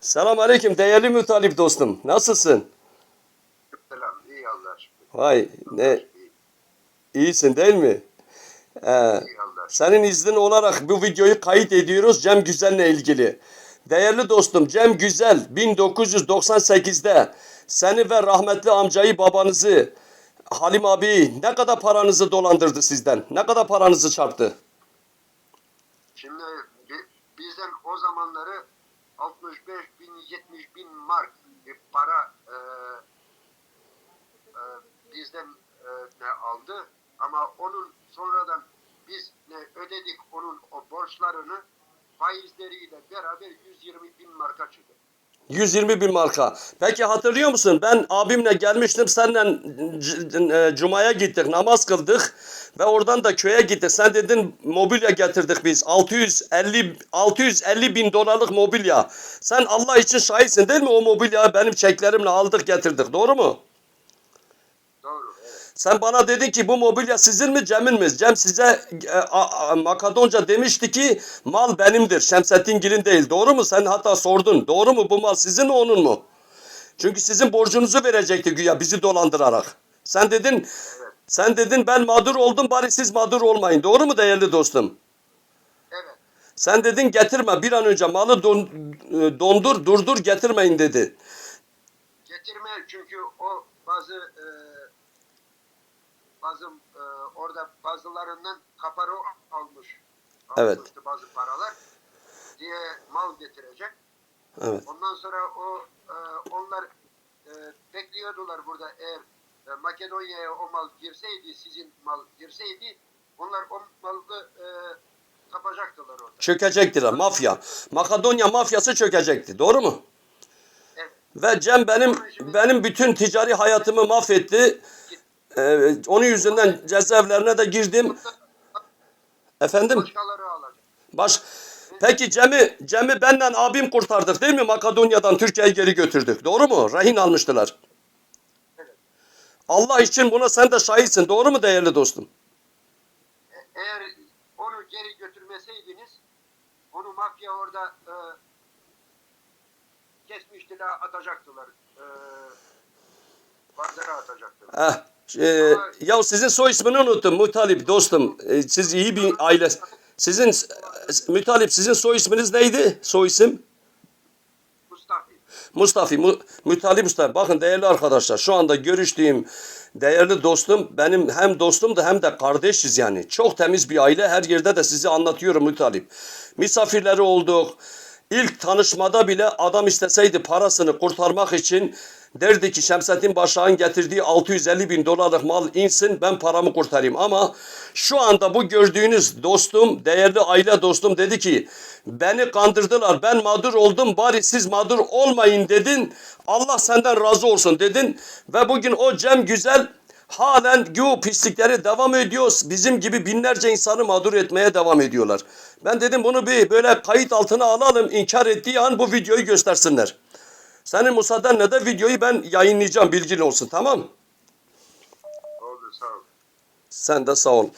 Selam aleyküm değerli mutalip dostum. Nasılsın? Selam, iyi Allah. Vay ne İyi, iyisin değil mi? Ee, senin iznin olarak bu videoyu kayıt ediyoruz Cem Güzel'le ilgili. Değerli dostum Cem Güzel 1998'de seni ve rahmetli amcayı babanızı Halim abi ne kadar paranızı dolandırdı sizden? Ne kadar paranızı çarptı? Şimdi bi- bizden o zamanları 65 bin, 70 bin mark bir para e, e, bizden e, ne aldı. Ama onun sonradan biz ne ödedik onun o borçlarını faizleriyle beraber 120 bin marka çıktı. 120 bin marka. Peki hatırlıyor musun? Ben abimle gelmiştim. Seninle e, Cuma'ya gittik. Namaz kıldık. Ve oradan da köye gittik. Sen dedin mobilya getirdik biz. 650 650 bin dolarlık mobilya. Sen Allah için şahitsin değil mi? O mobilyayı benim çeklerimle aldık getirdik. Doğru mu? Sen bana dedin ki bu mobilya sizin mi Cem'in mi? Cem size e, a- a- Makedonca demişti ki mal benimdir. Şemsettin Gil'in değil. Doğru mu? Sen hatta sordun. Doğru mu bu mal sizin mi onun mu? Çünkü sizin borcunuzu verecekti güya bizi dolandırarak. Sen dedin sen dedin ben mağdur oldum bari siz mağdur olmayın. Doğru mu değerli dostum? Evet. Sen dedin getirme bir an önce malı don- e, dondur durdur getirmeyin dedi. Getirme çünkü o bazı e, bazı e, orada bazılarından kaparo almış. Evet. Almıştı bazı paralar diye mal getirecek. Evet. Ondan sonra o e, onlar e, bekliyordular burada eğer e, Makedonya'ya o mal girseydi, sizin mal girseydi onlar o malı e, kapacaktılar orada. Çökecektiler mafya. Makedonya mafyası çökecekti. Doğru mu? Evet. Ve Cem benim benim bütün ticari hayatımı mahvetti. Ee, onun yüzünden cezaevlerine de girdim. Efendim? Baş Peki Cem'i Cem'i benden abim kurtardık değil mi? Makedonya'dan Türkiye'ye geri götürdük. Doğru mu? Rehin almıştılar. Allah için buna sen de şahitsin. Doğru mu değerli dostum? E- Eğer onu geri götürmeseydiniz onu mafya orada e, kesmiştiler, atacaktılar. E, atacaktılar. Eh, e, ya sizin soy ismini unuttum Mutalip dostum. E, siz iyi bir aile. Sizin Mutalip sizin soy isminiz neydi? Soy isim? Mustafa. Mustafa, Mu, Mutalip Mustafa. Bakın değerli arkadaşlar şu anda görüştüğüm değerli dostum benim hem dostum da hem de kardeşiz yani. Çok temiz bir aile. Her yerde de sizi anlatıyorum Mutalip. Misafirleri olduk. İlk tanışmada bile adam isteseydi parasını kurtarmak için derdi ki Şemsettin Başak'ın getirdiği 650 bin dolarlık mal insin ben paramı kurtarayım. Ama şu anda bu gördüğünüz dostum, değerli aile dostum dedi ki beni kandırdılar ben mağdur oldum bari siz mağdur olmayın dedin. Allah senden razı olsun dedin. Ve bugün o Cem Güzel halen bu pislikleri devam ediyor. Bizim gibi binlerce insanı mağdur etmeye devam ediyorlar. Ben dedim bunu bir böyle kayıt altına alalım. İnkar ettiği an bu videoyu göstersinler. Senin müsaadenle de videoyu ben yayınlayacağım bilgin olsun tamam ol. Sen de sağ ol.